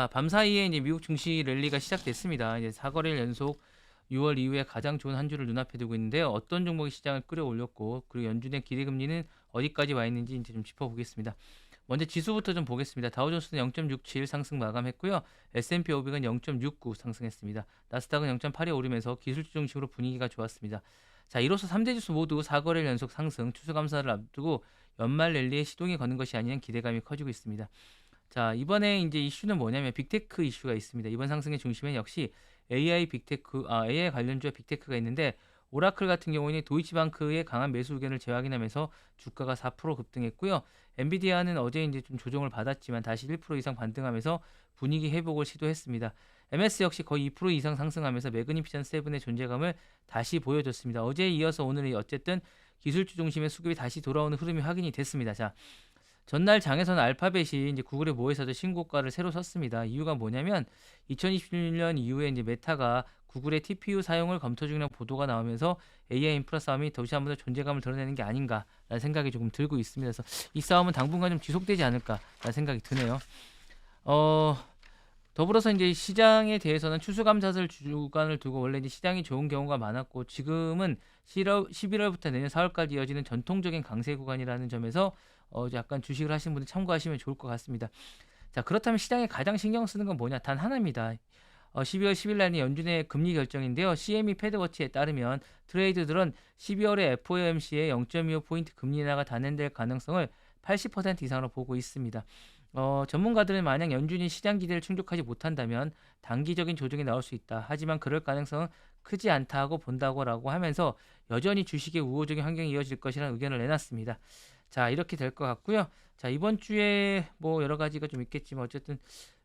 아, 밤 사이에 이제 미국 증시 랠리가 시작됐습니다. 이제 4거래일 연속 6월 이후에 가장 좋은 한 주를 눈앞에 두고 있는데요. 어떤 종목이 시장을 끌어올렸고 그리고 연준의 기대금리는 어디까지 와 있는지 이제 좀 짚어보겠습니다. 먼저 지수부터 좀 보겠습니다. 다우존스는 0.67 상승 마감했고요. S&P 500은 0.69 상승했습니다. 나스닥은 0.82 오르면서 기술주 중심으로 분위기가 좋았습니다. 자, 이로써 3대 지수 모두 4거래일 연속 상승, 추수감사를 앞두고 연말 랠리에 시동이 거는 것이 아니냐는 기대감이 커지고 있습니다. 자, 이번에 이제 이슈는 뭐냐면 빅테크 이슈가 있습니다. 이번 상승의 중심엔 역시 AI 빅테크, 아, AI 관련주와 빅테크가 있는데 오라클 같은 경우는 도이치방크의 강한 매수 의견을 재확인하면서 주가가 4% 급등했고요. 엔비디아는 어제 이제 좀 조정을 받았지만 다시 1% 이상 반등하면서 분위기 회복을 시도했습니다. MS 역시 거의 2% 이상 상승하면서 매그니피션 7의 존재감을 다시 보여줬습니다. 어제에 이어서 오늘이 어쨌든 기술주 중심의 수급이 다시 돌아오는 흐름이 확인이 됐습니다. 자, 전날 장에서는 알파벳이 이제 구글의 모에서도 신고가를 새로 썼습니다. 이유가 뭐냐면 2021년 이후에 이제 메타가 구글의 TPU 사용을 검토 중이라는 보도가 나오면서 AI 인프라 싸움이 다시 한번 더 존재감을 드러내는 게 아닌가라는 생각이 조금 들고 있습니다. 그래서 이 싸움은 당분간 좀 지속되지 않을까라는 생각이 드네요. 어, 더불어서 이제 시장에 대해서는 추수감사절 주간을 두고 원래 이제 시장이 좋은 경우가 많았고 지금은 11월, 11월부터 내년 4월까지 이어지는 전통적인 강세 구간이라는 점에서 어, 약간 주식을 하시는 분들 참고하시면 좋을 것 같습니다. 자, 그렇다면 시장에 가장 신경 쓰는 건 뭐냐? 단 하나입니다. 어, 12월 10일 날이 연준의 금리 결정인데요. CME 패드워치에 따르면 트레이드들은 12월에 FOMC의 0.25포인트 금리 인하가 단행될 가능성을 80% 이상으로 보고 있습니다. 어, 전문가들은 만약 연준이 시장 기대를 충족하지 못한다면 단기적인 조정이 나올 수 있다. 하지만 그럴 가능성은 크지 않다고 본다고라고 하면서 여전히 주식의 우호적인 환경이 이어질 것이라는 의견을 내놨습니다. 자, 이렇게 될 것 같고요. 자, 이번 주에 뭐 여러 가지가 좀 있겠지만 어쨌든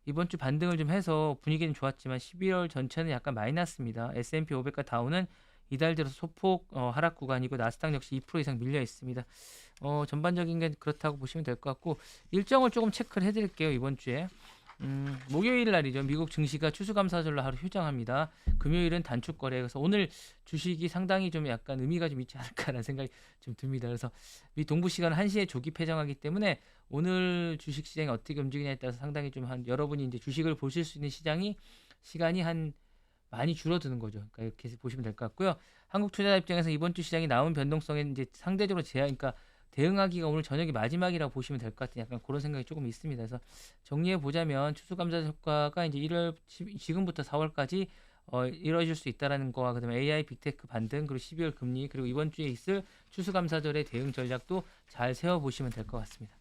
이번 주 반등을 좀 해서 분위기는 좋았지만 12월 전체는 약간 마이너스입니다. S&P 500과 다우는 이달 들어서 소폭 어, 하락 구간이고 나스닥 역시 2% 이상 밀려 있습니다. 어, 전반적인 게 그렇다고 보시면 될 것 같고 일정을 조금 체크를 해드릴게요 이번 주에. 음, 목요일 날이죠. 미국 증시가 추수감사절로 하루 휴장합니다. 금요일은 단축 거래. 그래서 오늘 주식이 상당히 좀 약간 의미가 좀 있지 않을까라는 생각이 좀 듭니다. 그래서 미 동부 시간 1시에 조기 폐장하기 때문에 오늘 주식 시장이 어떻게 움직이냐에 따라서 상당히 좀 한 여러분이 이제 주식을 보실 수 있는 시장이 시간이 한 많이 줄어드는 거죠. 그러니까 이렇게 보시면 될 것 같고요. 한국 투자자 입장에서 이번 주 시장이 나온 변동성에 이제 상대적으로 제한, 그러니까 대응하기가 오늘 저녁이 마지막이라고 보시면 될 것 같은 약간 그런 생각이 조금 있습니다. 그래서 정리해 보자면 추수감사 효과가 이제 1월 지금부터 4월까지 어, 이루어질 수 있다라는 거와 그다음에 AI 빅테크 반등 그리고 12월 금리 그리고 이번 주에 있을 추수감사절의 대응 전략도 잘 세워 보시면 될 것 같습니다.